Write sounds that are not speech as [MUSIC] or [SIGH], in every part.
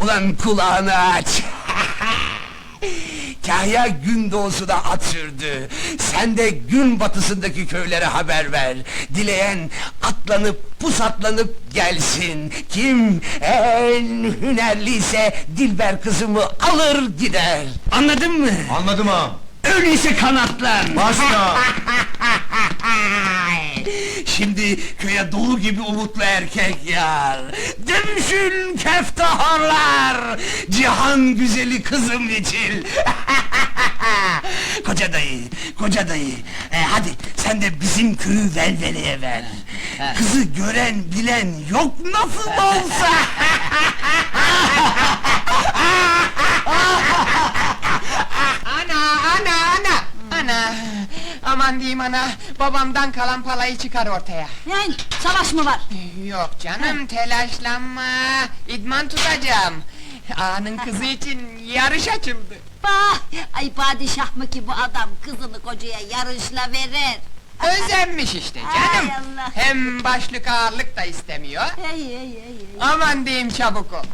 Ulan kulağını aç! [LAUGHS] Kahya gün doğusuna at sürdü. Sen de gün batısındaki köylere haber ver. Dileyen atlanıp pusatlanıp gelsin. Kim en hünerliyse Dilber kızımı alır gider. Anladın mı? Anladım ağam. Öyleyse kanatlan. Başla. [LAUGHS] Şimdi köye dolu gibi umutlu erkek yar. Dövüşün keftaharlar. Cihan güzeli kızım için. [LAUGHS] koca dayı, koca dayı. e, hadi sen de bizim köyü velveleye ver. Kızı gören bilen yok nasıl olsa. [LAUGHS] [LAUGHS] Ana ana ana ana aman diyeyim ana babamdan kalan palayı çıkar ortaya. Yani savaş mı var? Yok canım telaşlanma idman tutacağım. Ağanın kızı için yarış açıldı. Bah! Ay padişah mı ki bu adam kızını kocaya yarışla verir? Özenmiş işte canım. Ay Allah. Hem başlık ağırlık da istemiyor. Hey hey hey. Aman diyeyim çabuk ol.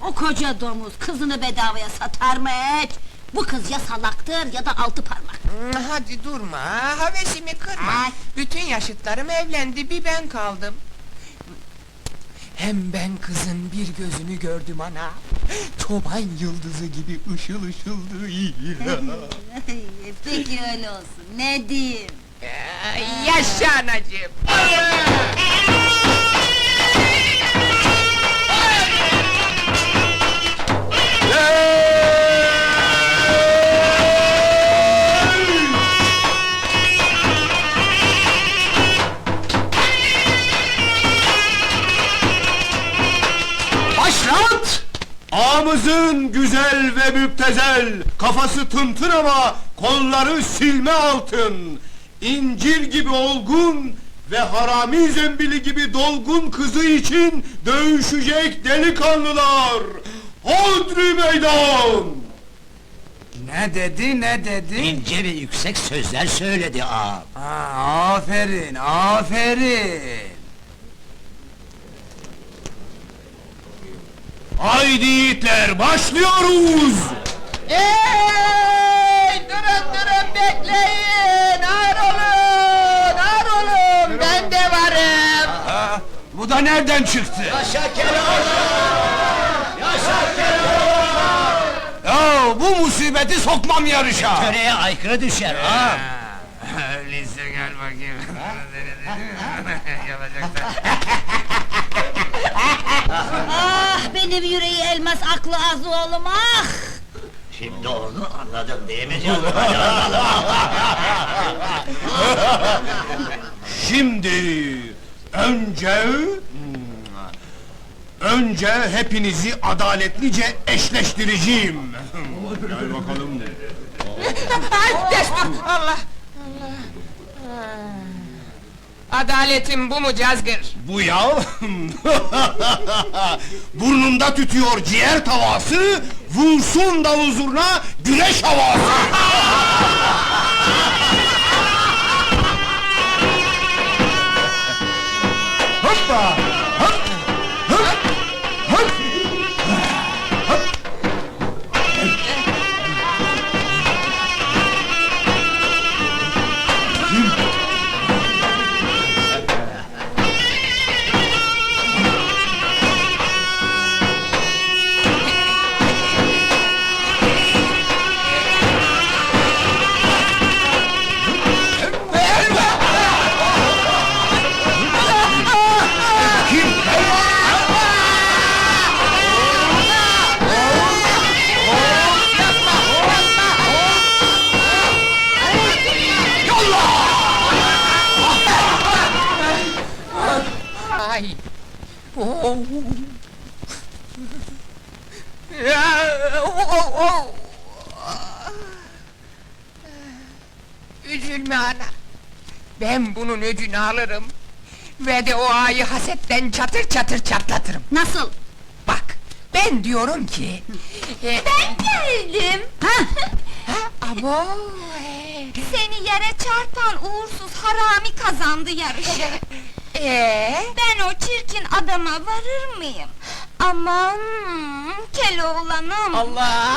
O koca domuz kızını bedavaya satar mı hiç? Bu kız ya salaktır ya da altı parmak. Hmm, Hadi durma havesimi kırma. Ay. Bütün yaşıtlarım evlendi bir ben kaldım. Hem ben kızın bir gözünü gördüm ana. Çoban yıldızı gibi ışıl ışıldı. [LAUGHS] Peki öyle olsun, ne diyeyim? Ay, Yaşa anacığım. Ağamızın güzel ve müptezel, kafası tıntın ama kolları silme altın. İncir gibi olgun ve harami zembili gibi dolgun kızı için dövüşecek delikanlılar. Hodri meydan! Ne dedi ne dedi? İnce ve yüksek sözler söyledi ağam. Ha, aferin aferin. Haydi yiğitler başlıyoruz! Ey! Durun durun bekleyin! Ağır olun! Ağır olun! Ben de varım! Ha, bu da nereden çıktı? Yaşa Keloğlan! Yaşa Ya bu musibeti sokmam yarışa. Töreye aykırı düşer ağam. Öyleyse [LAUGHS] gel bakayım. [LAUGHS] Yapacaklar. [LAUGHS] Benim yüreği elmas aklı az oğlum ah! Şimdi onu anladım değil mi canım? [LAUGHS] Şimdi önce önce hepinizi adaletlice eşleştireceğim. Gel bakalım. Ay! Allah! Allah! Adaletin bu mu cazgır? Bu ya [LAUGHS] burnunda tütüyor ciğer tavası, vursun davul zurna güneş havası. [LAUGHS] Ay! Oh! Oh, oh! Üzülme ana! Ben bunun öcünü alırım ve de o ağayı hasetten çatır çatır çatlatırım. Nasıl? Bak, ben diyorum ki... e, Ben geldim. Ha? ha, abo! e, Seni yere çarpan uğursuz harami kazandı yarışı. [LAUGHS] Ee? Ben o çirkin adama varır mıyım? Aman Keloğlanım. Allah!